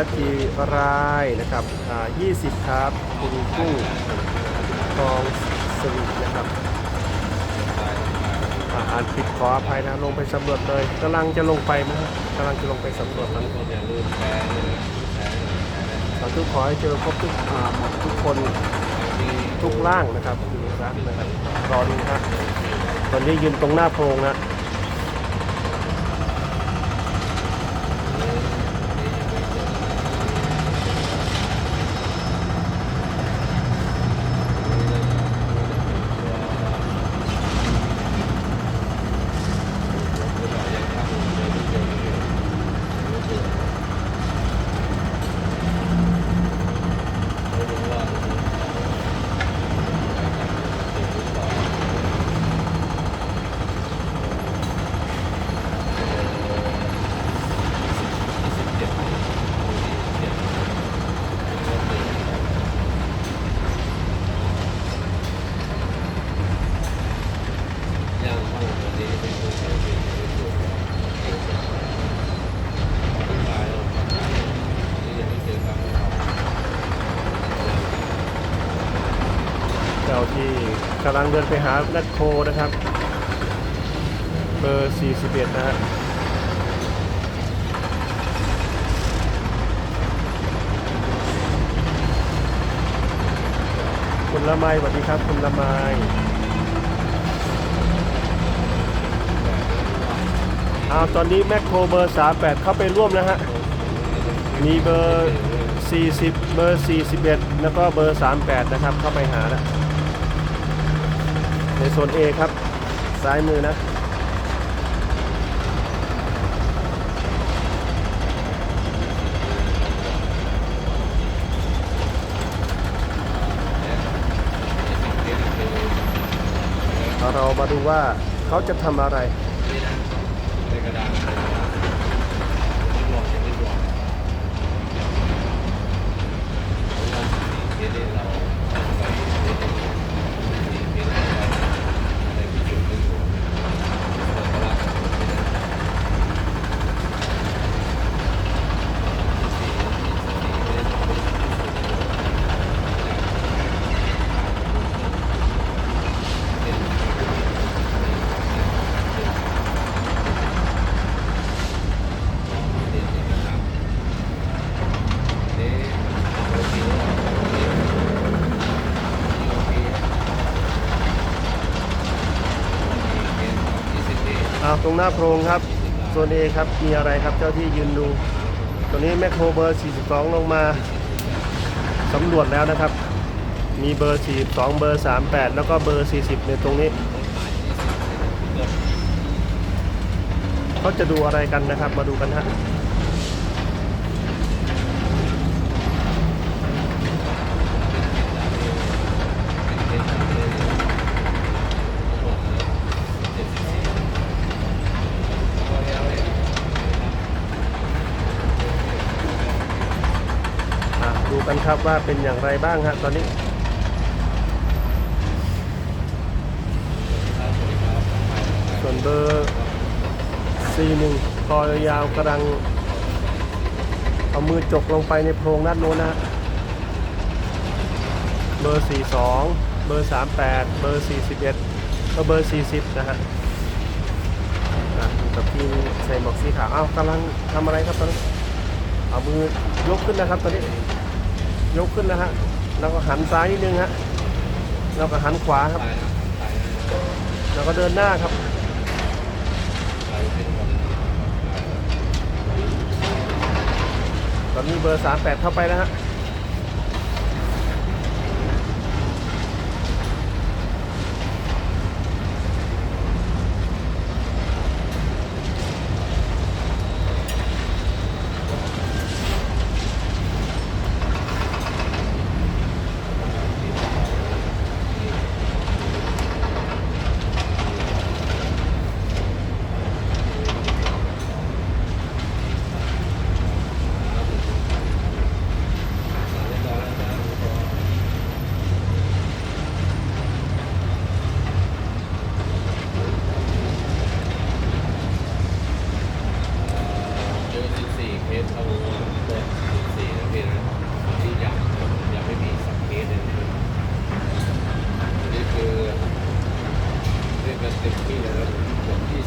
อจีรายนะครับอ่า20 ครับคุณกุ้งทองสวิทนะครับอ่าอ่านผิดขออภัยนะลงไปสำรวจเลยกำลังจะลงไปนะครับกำลังจะลงไปสำรวจมันอย่าลืมแชร์เลยแชร์เลยแชร์เลยสาธุขอให้เจอครบทุกอ่าหมดทุกคนทุกร่างนะครับคือรักนะครับรอดูครับตอนนี้ยืนตรงหน้าโพรงนะ ยังข้างวันนี้เป็นตัวเองเป็นตัวเองตายแล้วนี่ยังไม่เจอครับ เจ้า ที่กำลังเดินไปหาแมคโครนะครับ เบอร์ 41 นะฮะคุณละไมสวัสดีครับ คุณละไมเอาตอนนี้แมคโครเบอร์ 38 เข้าไปร่วมนะฮะ มีเบอร์ 40 เบอร์ 41 แล้วก็เบอร์ 38 นะครับ เข้าไปหาแล้ว ในโซน A ครับ ซ้ายมือนะ เรามาดูว่าเขาจะทำอะไรในกระดาษไม่หลอกยังไม่หลอกเดี๋ยวเราไปเดี๋ยวเราไปพิสูจน์กันอยู่เราละ เอา ตรงหน้าโพรงครับโซน A ครับมีอะไรครับเจ้าที่ยืนดูตัวนี้แมคโครเบอร์ 42 ลงมาสำรวจแล้วนะครับ มีเบอร์ 42 เบอร์ 38 แล้วก็เบอร์ 40 ในตรงนี้เขาจะดูอะไรกันนะครับมาดูกันฮะ ครับว่าเป็นอย่างไรบ้างฮะตอนนี้ส่วนเบอร์41คอยาวกำลังเอามือจกลงไปในโพรงด้านโน้นนะเบอร์ 42 เบอร์ 38 เบอร์ 41 ก็เบอร์ 40 นะฮะอะกับทีมใส่หมวกสีขาวอ้าวกำลังทำอะไรครับตอนนี้เอามือยกขึ้นนะครับตอนนี้ ยกขึ้นนะฮะเราก็หันซ้ายนิดนึงฮะเราก็หันขวาครับเราก็เดินหน้าครับตอนนี้เบอร์38เข้าไปแล้วฮะ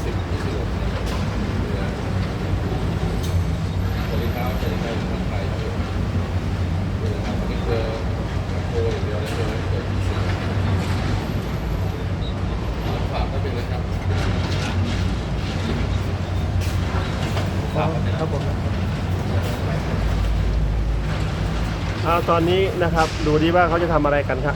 สิวัสดีครับตอนนี้นะครับดูดีว่าเขาจะทำอะไรกันครับ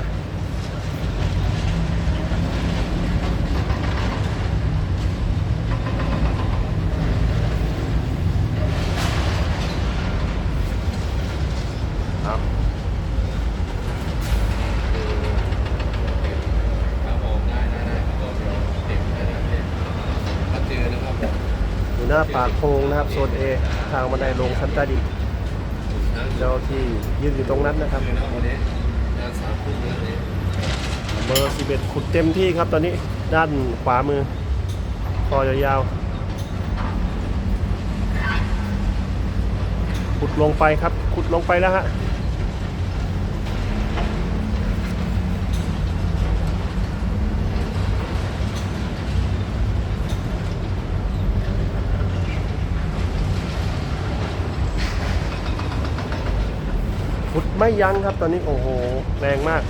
อยู่หน้าปากโพงนะครับโซนเอทางบันไดลงชั้นใต้ดินเจ้าที่ยืนอยู่ตรงนั้นนะครับคือนะวันนี้งานสามทุ่มแล้วนี่เบอร์11ขุดเต็มที่ครับตอนนี้ด้านขวามือคอยาวๆขุดลงไปครับขุดลงไปแล้วฮะ ขุดไม่ยั้งครับตอนนี้โอ้โห แรงมาก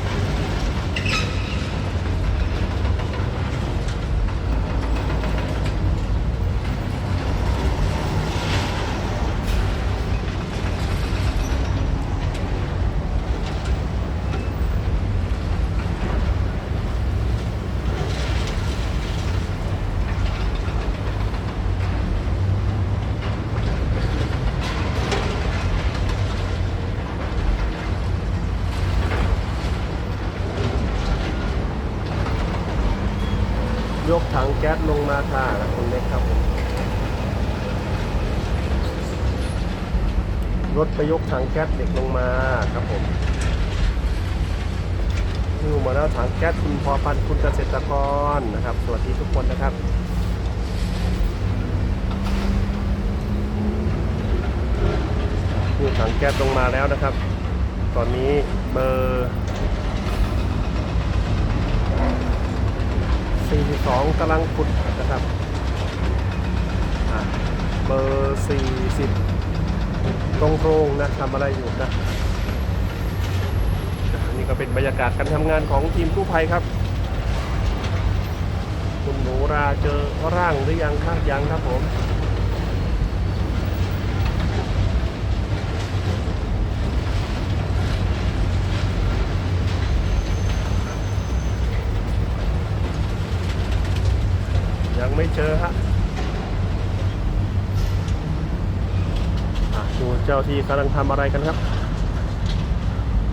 ยกถังแก๊สลงมาค่ะคุณเล็กครับผมรถไปยกถังแก๊สเด็กลงมาครับผมดูมาแล้วถังแก๊สคุณพอพันคุณเกษตรกรนะครับ สวัสดีทุกคนนะครับดูถังแก๊สลงมาแล้วนะครับ ตอนนี้เบอร์ 42กำลังขุดนะครับเบอร์ 40 ตรงโรงนะทำอะไรอยู่นะนนี่ก็เป็นบรรยากาศการทำงานของทีมกู้ภัยครับ คุณหนูราเจอร่างหรือยังครับยังครับผม ยังไม่ เจอฮะอะดูเจ้าที่กำลังทำอะไรกันครับ